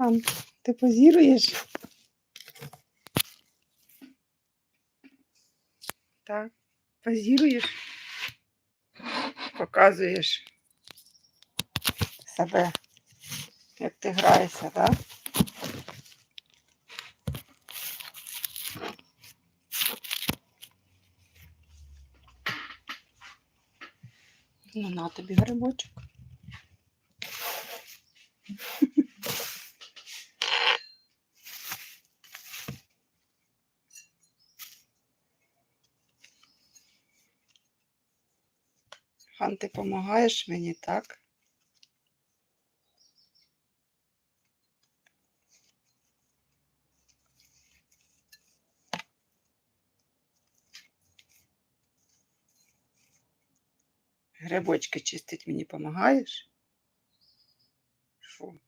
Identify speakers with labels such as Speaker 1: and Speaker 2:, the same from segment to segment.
Speaker 1: Хан, ти позіруєш? Так, позіруєш? Показуєш себе, як ти граєшся, так? Ну, на тобі грибочок. Хан, ти допомагаєш мені, так? Грибочки чистить мені допомагаєш? Фу.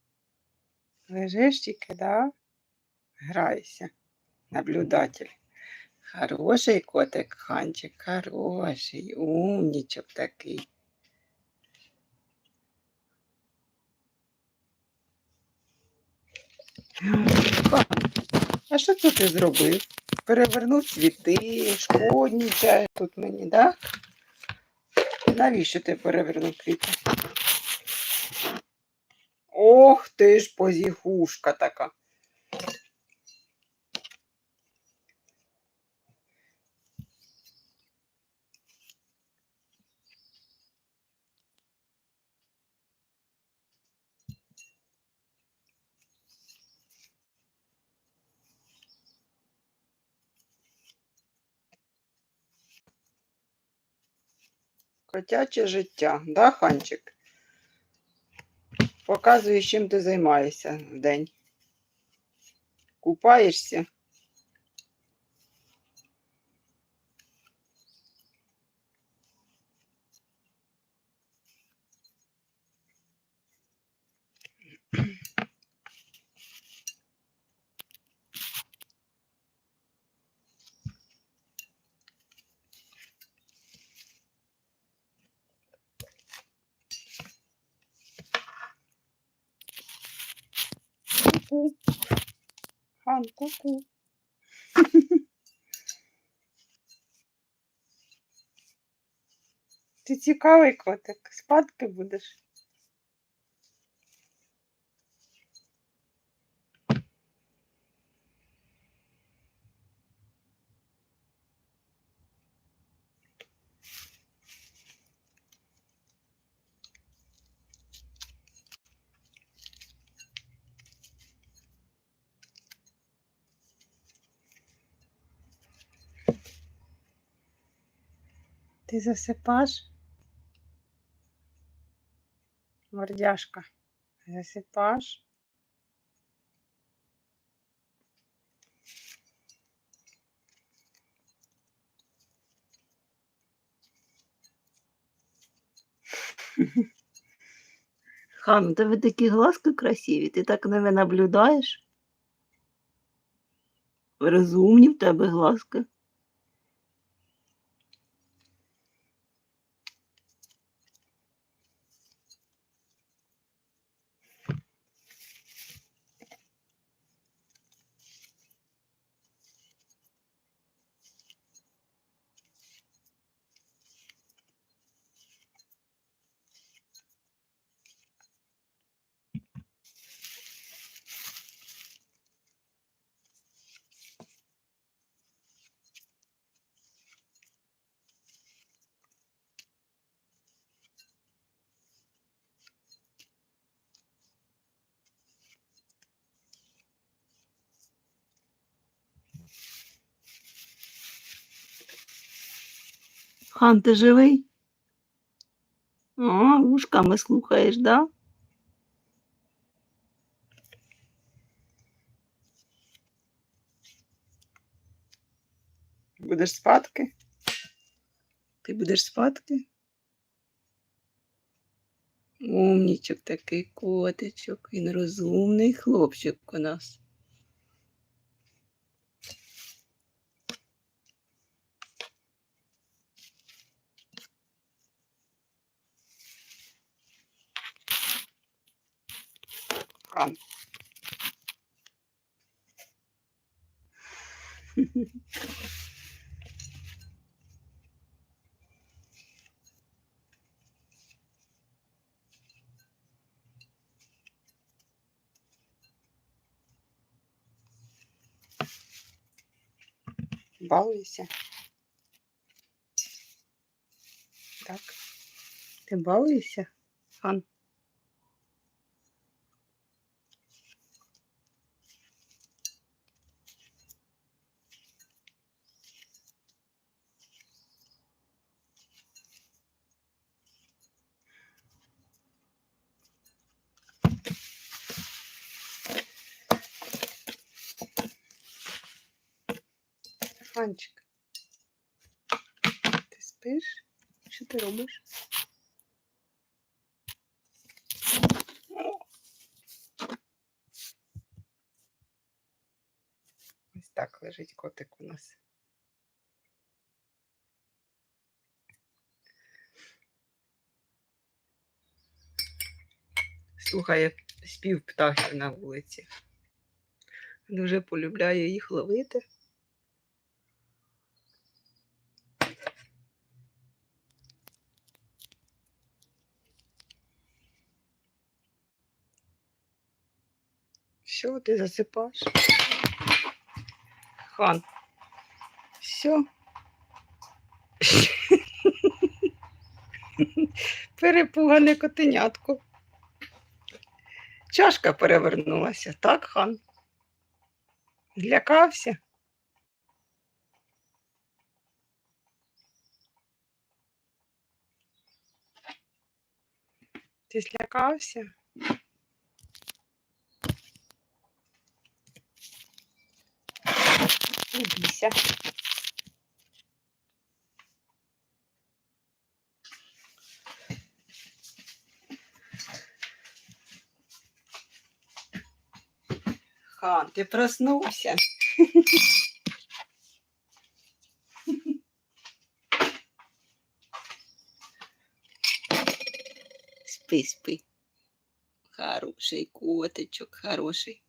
Speaker 1: Лежиш тільки, да? Грайся. Наблюдатель. Хороший котик, ханчик, хороший, умнічок такий. А що це ти зробив? Перевернув цвіти, шкоднічає тут мені, да? Навіщо ти перевернув квіти? Ох ти ж позіхушка така. Котяче життя, да, Ханчик? Показуєш, чим ти займаєшся в день. Купаєшся? Ку-ку. Хан. Ти цікавий котик, спадки будеш. Ти засипаш? Мордяшка. Засипаш?
Speaker 2: Хан, у тебе такі глазки красиві, ти так ними наблюдаєш? Розумні в тебе глазки. Хан, ти живий? О, ушками слухаєш, да?
Speaker 1: Будеш спадки? Ти будеш спадки? Умнічок такий котичок. Він розумний хлопчик у нас. экран. Балуйся. Так, ты балуєшся, Хан? Фанчик. Ти спиш? Що ти робиш? Ось так лежить котик у нас. Слухає спів птахів на вулиці. Дуже полюбляє їх ловити. Все, ти засипаєш? Хан. Все. Перепугане котенятко. Чашка перевернулася, так, хан? Злякався? Ти злякався? Бійся. Хан, ти проснувся. Спи, спи. Хороший котичок, хороший.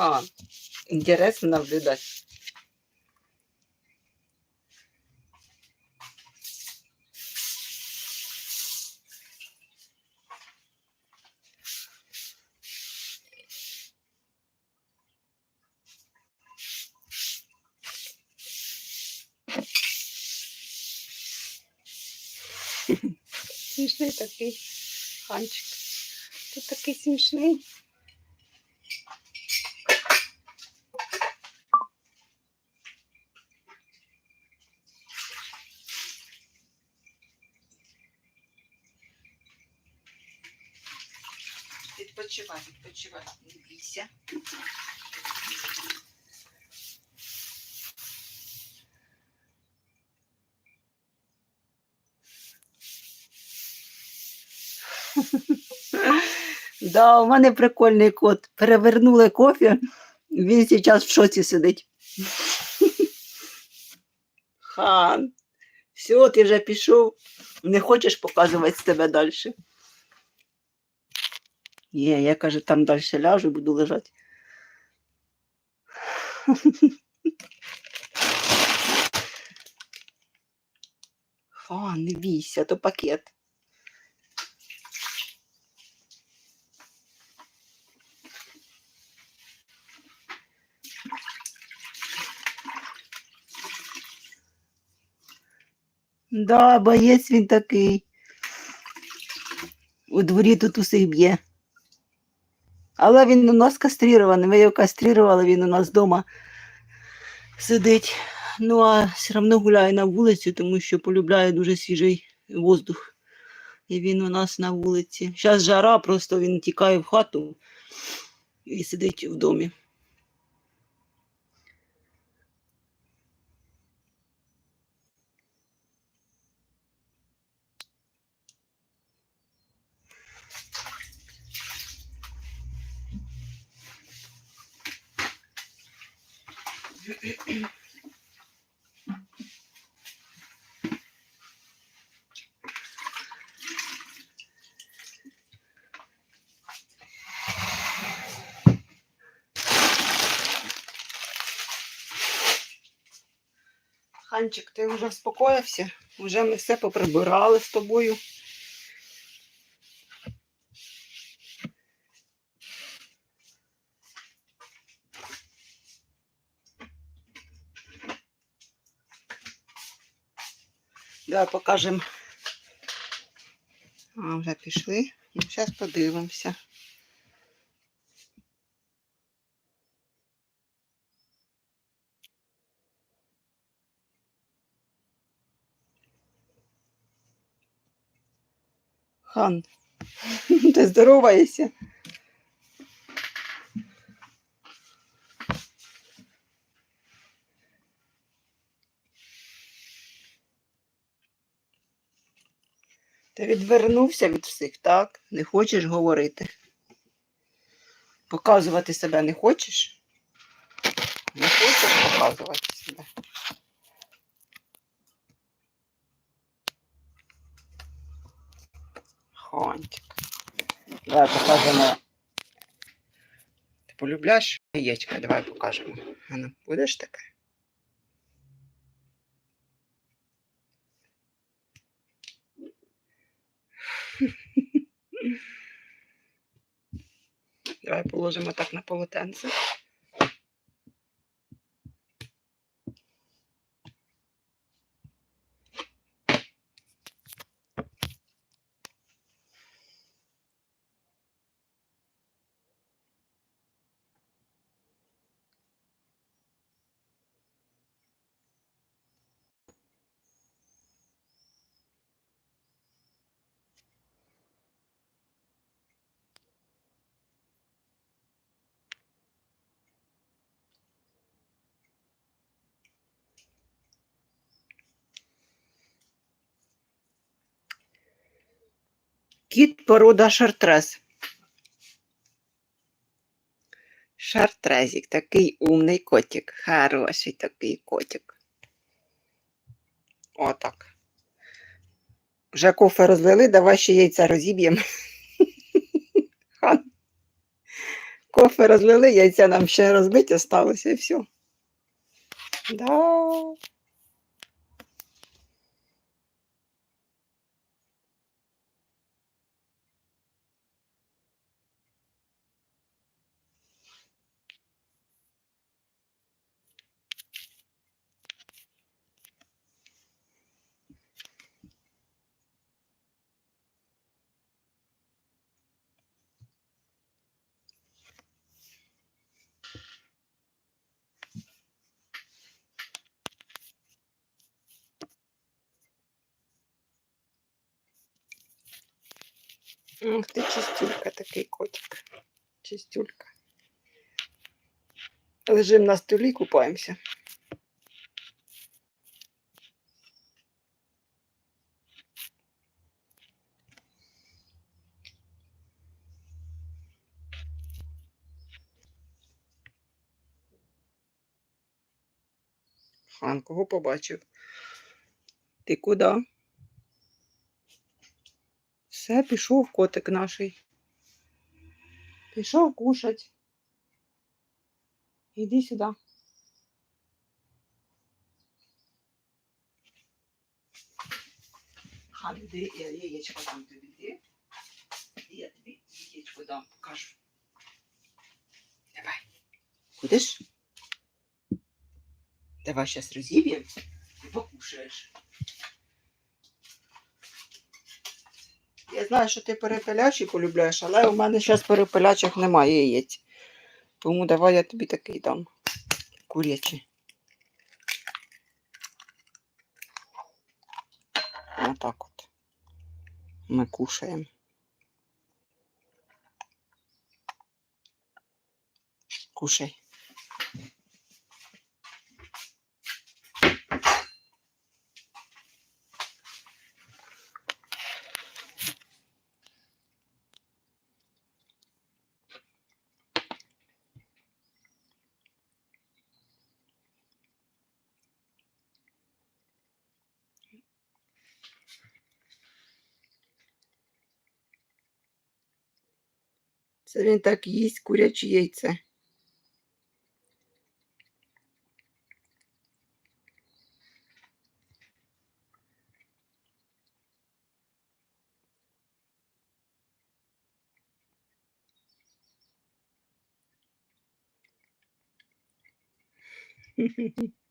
Speaker 1: Хан, интересно наблюдать. Смішний такий ханчик. Ти такий смішний. Відпочивай, відпочивай, не.
Speaker 2: Да, у мене прикольний кот. Перевернули кофе, він зараз в шоці сидить. Хан, все, ти вже пішов. Не хочеш показувати тебе далі. Є, я каже, там далі ляжу, буду лежати. Хан, не бійся, то пакет. Да, боєць він такий. У дворі тут усіх б'є. Але він у нас кастрірований. Ми його кастрірували, він у нас вдома сидить. Ну, а все одно гуляє на вулицю, тому що полюбляє дуже свіжий воздух. І він у нас на вулиці. Зараз жара, просто він тікає в хату і сидить в домі.
Speaker 1: Ханчик, ти вже вспокоївся? Уже ми все поприбирали з тобою. Давай покажемо. А, вже пішли. Ну, зараз подивимося. Хан, ти здороваєшся? Ти відвернувся від всіх, так? Не хочеш говорити? Показувати себе не хочеш? Не хочеш показувати себе? Хонтик. Давай покажемо. Ти полюбляєш яєчка? Давай покажемо. А ну, будеш таке? Давай положимо так на полотенце. Кіт порода шартрез. Шартрезик, такий умний котик. Хороший такий котик. Отак. Вже кофе розлили, давай ще яйця розіб'ємо. Кофе розлили, яйця нам ще розбити осталося і все. Да. Ух ти, чистюлька такий котик. Чистюлька. Лежимо на столі, купаємося. Хан, кого побачив? Ти куди? Все, пішов котик наший. Пішов кушать. Іди сюди. Хан, іди, я яєчко дам тобі. Іди. Я тобі яєчко дам, покажу. Давай. Будеш? Давай зараз розіб'ємо і покушаєш. Я знаю, що ти перепелячі полюбляєш, але у мене зараз перепелячих немає яєць. Тому давай я тобі такий дам. Курячий. Отак от. Ми кушаємо. Кушай. Це він так їсть курячі яйце.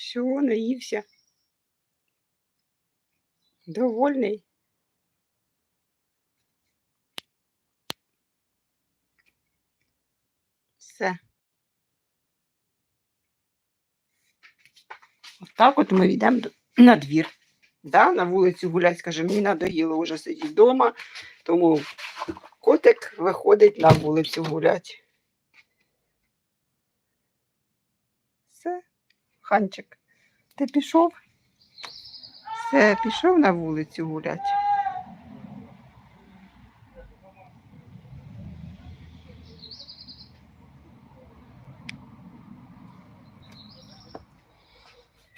Speaker 1: Все, наївся. Довольний. Все. Отак от ми йдемо на двір. Да, на вулицю гулять, скаже, мені надоїло вже сидіти вдома, тому котик виходить на вулицю гулять. Все, ханчик, ти пішов? Все, пішов на вулицю гулять.